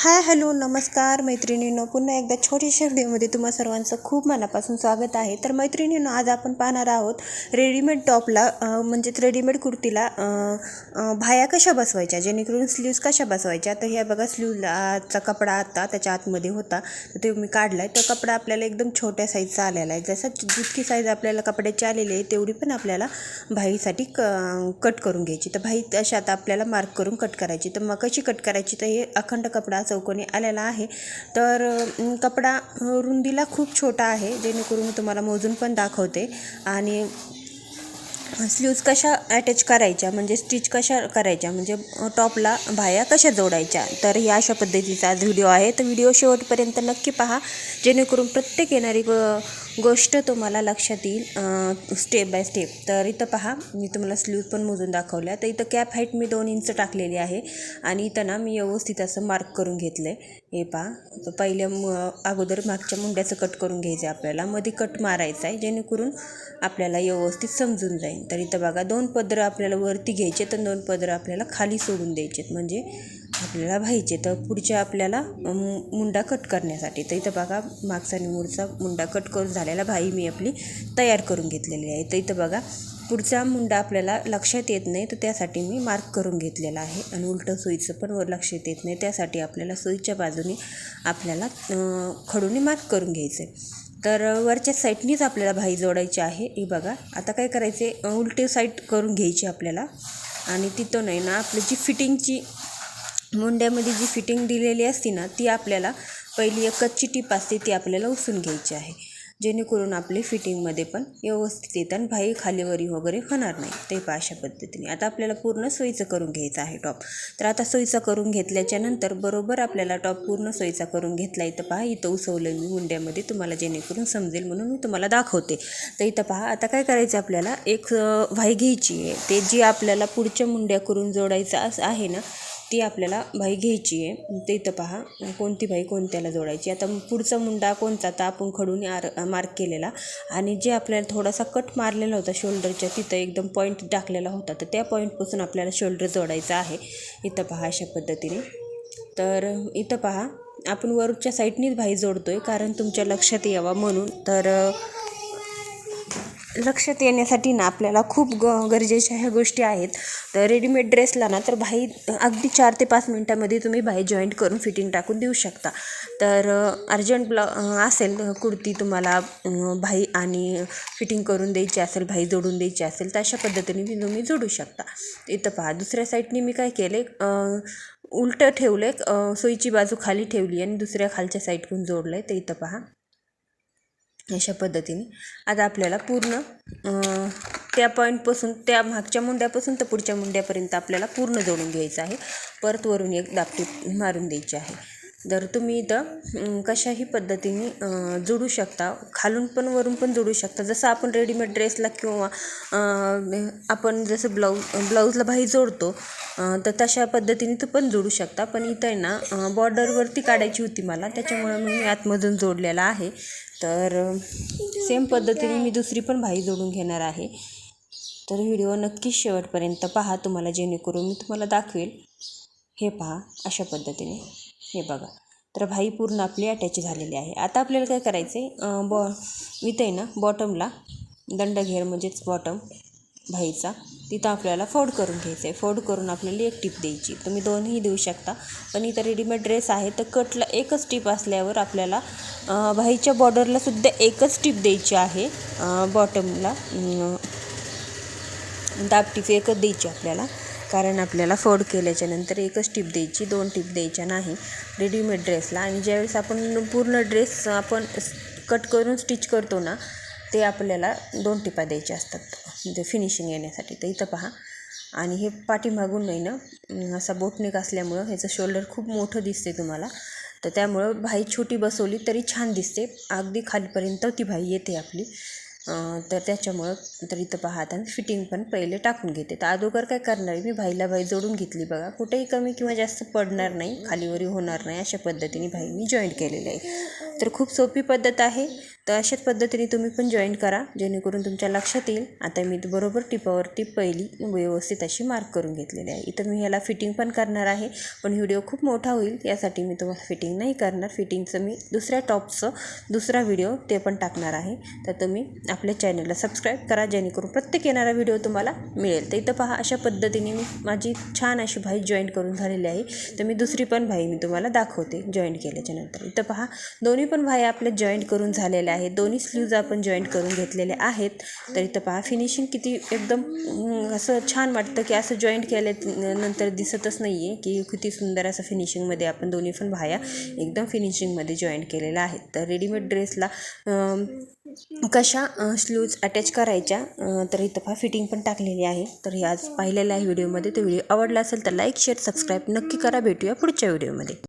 Hi hello नमस्कार मैत्रिणींनो. पुन्हा एकदा छोट्याशा व्हिडिओमध्ये तुम्हा सर्वांचं खूप मनापासून स्वागत आहे. तर मैत्रिणींनो आज आपण पाहणार आहोत रेडीमेड टॉपला म्हणजेच रेडीमेड कुर्तीला भाया कशा बसवायच्या? जेणेकरून स्लीव्स कशा बसवायच्या? तर ह्या बघा स्लीवचा कपडा आता त्याच्या आतमध्ये होता. तर ते मी काढला आहे तो कपडा आपल्याला एकदम छोट्या साईजचा आलेला आहे. जसं जितकी साईज आपल्याला कपड्याची आलेली आहे तेवढी पण आपल्याला भाईसाठी क कट करून घ्यायची. तर भाई तशा आता आपल्याला मार्क करून कट करायची. तर मग कशी कट करायची? तर हे अखंड कपडा चौकोनी आलेला आहे. तर कपडा रुंदीला खूप छोटा आहे जेणेकरून मी तुम्हाला मोजून पण दाखवते. आणि स्लीव्ज कशा अटॅच करायच्या म्हणजे स्टिच कशा करायच्या म्हणजे टॉपला भाया कशा जोडायच्या तर ह्या अशा पद्धतीचा आज व्हिडिओ आहे. तर व्हिडिओ शेवटपर्यंत नक्की पहा जेणेकरून प्रत्येक येणारी गोष्ट तुम्हाला लक्षात येईल स्टेप बाय स्टेप तर इथं पहा मी तुम्हाला स्लीव पण मोजून दाखवल्या. तर इथं कॅप हाईट मी दोन इंच टाकलेली आहे आणि इथं ना मी व्यवस्थित असं मार्क करून घेतलं आहे हे पहा पहिल्या अगोदर मागच्या मुंड्याचं कट करून घ्यायचं आहे आपल्याला. मध्ये कट मारायचा आहे जेणेकरून आपल्याला व्यवस्थित समजून जाईल. तर इथं बघा दोन पदरं आपल्याला वरती घ्यायचे तर दोन पदरं आपल्याला खाली सोडून द्यायचे म्हणजे आपल्याला व्हायचे तर पुढच्या आपल्याला मुंडा कट करण्यासाठी. तर इथं बघा मागचा आणि मुळचा मुंडा कट करून झालेला भाई मी आपली तयार करून घेतलेली आहे. तर इथं बघा पुढचा मुंडा आपल्याला लक्षात येत नाही तर त्यासाठी मी मार्क करून घेतलेला आहे. आणि उलटं सोयीचं पण वर लक्षात येत नाही त्यासाठी आपल्याला सोयीच्या बाजूने आपल्याला खडूने मार्क करून घ्यायचं आहे तर वरच्या साईडनीच आपल्याला भाई जोडायची आहे. हे बघा आता काय करायचे उलटे साईड करून घ्यायची आपल्याला. आणि तिथं नाही ना आपली जी फिटिंगची मुंड्यामध्ये जी फिटिंग दिलेली असते ना ती आपल्याला पहिली एक कच्ची टीप असते ती आपल्याला उसून घ्यायची आहे. जेणेकरून आपली फिटिंगमध्ये पण व्यवस्थित येतं आणि भाई खालीवरी वगैरे होणार नाही. ते पहा अशा पद्धतीने. आता आपल्याला पूर्ण सोयीचं करून घ्यायचं आहे टॉप. तर आता सोयीचा करून घेतल्याच्या नंतर बरोबर आपल्याला टॉप पूर्ण सोयीचा करून घेतला. इथं पहा इथं उसवलं मी मुंड्यामध्ये तुम्हाला जेणेकरून समजेल म्हणून मी तुम्हाला दाखवते. तर इथं पहा आता काय करायचं आपल्याला? एक वाई व्हाई घ्यायची आहे. ते जी आपल्याला पुढच्या मुंड्या करून जोडायचं असं आहे ना ती आपल्याला भाई घ्यायची आहे. ते इथं पहा. कोणती भाई कोणत्याला जोडायची? आता पुढचा मुंडा कोणता? तर आपण खडून आर मार्क केलेला. आणि जे आपल्याला थोडासा कट मारलेला होता शोल्डरच्या तिथं एकदम पॉईंट टाकलेला होता. तर त्या पॉईंटपासून आपल्याला शोल्डर जोडायचा आहे. इथं पहा अशा पद्धतीने. तर इथं पहा. आपण वरच्या साईडनीच भाई जोडतो आहे कारण तुमच्या लक्षात यावा म्हणून. तर लक्षात येण्यासाठी ना आपल्याला खूप ग गरजेच्या ह्या गोष्टी आहेत. तर रेडीमेड ड्रेसला ना तर भाई अगदी चार ते पाच मिनटामध्ये तुम्ही बाई जॉईंट करून फिटिंग टाकून देऊ शकता. तर अर्जंट ब्ला असेल कुर्ती तुम्हाला भाई आणि फिटिंग करून द्यायची असेल भाई जोडून द्यायची असेल तर अशा पद्धतीने ती तुम्ही जोडू शकता. इथं पहा दुसऱ्या साईडने मी काय केले उलटं ठेवलं आहे सोयीची बाजू खाली ठेवली आणि दुसऱ्या खालच्या साईडकडून जोडलं आहे ते इथं पहा. अशा पद्धतीने. आता आपल्याला पूर्ण त्या पॉईंटपासून त्या मागच्या मुंड्यापासून तर पुढच्या मुंड्यापर्यंत आपल्याला पूर्ण जोडून घ्यायचं आहे. परत वरून एक दापटी मारून द्यायची आहे. जर तुम्ही इथं कशाही पद्धतीने जोडू शकता. खालून पण वरून पण जोडू शकता. जसं आपण रेडीमेड ड्रेसला किंवा आपण जसं ब्लाऊज ब्लाऊजला भाई जोडतो तर तशा पद्धतीने तू पण जोडू शकता. पण इथं आहे ना बॉर्डरवरती काढायची होती मला. त्याच्यामुळे मग मी आतमधून जोडलेला आहे. तर सेम पद्धतीने मी दुसरी पण भाई जोडून घेणार आहे. तर व्हिडिओ नक्कीच शेवटपर्यंत पहा तुम्हाला जेणेकरून मी तुम्हाला दाखवेल. हे पहा अशा पद्धतीने. हे बघा. तर भाई पूर्ण आपली अटॅच झालेली आहे. आता आपल्याला काय करायचं आहे बॉ इथं आहे ना बॉटमला दंडघेर म्हणजेच बॉटम भाईचा तिथं आपल्याला फोड करून घ्यायचं आहे फोड करून आपल्याला एक टिप द्यायची. तुम्ही दोनही देऊ शकता. पण इथं रेडीमेड ड्रेस आहे तर कटला एकच टिप असल्यावर आपल्याला भाईच्या बॉर्डरला सुद्धा एकच टिप द्यायची आहे. बॉटमला दाब टिप एकच द्यायची आपल्याला. कारण आपल्याला फोल्ड केल्याच्यानंतर एकच टिप द्यायची दोन टिप द्यायच्या नाही. रेडीमेड ड्रेसला आणि ज्यावेळेस आपण पूर्ण ड्रेस आपण कट करून स्टिच करतो ना ते आपल्याला दोन टिपा द्यायच्या असतात. म्हणजे फिनिशिंग येण्यासाठी. तर इथं पहा. आणि हे पाठीमागून नाही ना असा बोटनेक असल्यामुळं ह्याचं शोल्डर खूप मोठं दिसते तुम्हाला. तर त्यामुळं भाई छोटी बसवली तरी छान दिसते. अगदी खालीपर्यंत ती भाई येते आपली. तर त्याच्यामुळं तर इथं पहा आता मी फिटिंग पण पहिले टाकून घेते. तर अगोदर काय करणार आहे मी? भाईला भाई जोडून घेतली बघा. कुठेही कमी किंवा जास्त पडणार नाही खालीवरी होणार नाही अशा पद्धतीने भाई मी जॉईंट केलेले आहे. तर खूप सोपी पद्धत आहे. तर अशाच पद्धतीने तुम्ही पण जॉईन करा जेणेकरून तुमच्या लक्षात येईल. आता मी बरोबर टिपावरती पहिली व्यवस्थित अशी मार्क करून घेतलेली आहे. इथं मी ह्याला फिटिंग पण करणार आहे पण व्हिडिओ खूप मोठा होईल. यासाठी मी तुम्हाला फिटिंग नाही करणार. फिटिंगचं मी दुसऱ्या टॉपचं दुसरा व्हिडिओ ते पण टाकणार आहे. तर तुम्ही आपल्या चॅनलला सबस्क्राईब करा जेणेकरून प्रत्येक येणारा व्हिडिओ तुम्हाला मिळेल. तर इथं पहा अशा पद्धतीने मी माझी छान अशी भाई जॉईन करून झालेली आहे. तर मी दुसरी पण भाई मी तुम्हाला दाखवते जॉईन केल्याच्यानंतर इथं पहा दोन्ही पण भाई आपल्या जॉईंट करून झालेल्या आहे. दोन्ही स्लीव्ज आपण जॉईंट करून घेतलेले आहेत. तर इथं पहा फिनिशिंग किती एकदम असं छान वाटतं की असं जॉईंट केल्या नंतर दिसतच नाही आहे की किती सुंदर असं फिनिशिंगमध्ये आपण दोन्ही पण भाया एकदम फिनिशिंगमध्ये जॉईंट केलेल्या आहेत तर रेडीमेड ड्रेसला कशा स्लूज अटॅच करायच्या तर इथं पहा फिटिंग पण टाकलेली आहे. तर हे आज पाहिलेलं आहे व्हिडिओमध्ये. तो व्हिडिओ आवडला असेल तर लाईक शेअर सबस्क्राईब नक्की करा. भेटूया पुढच्या व्हिडिओमध्ये.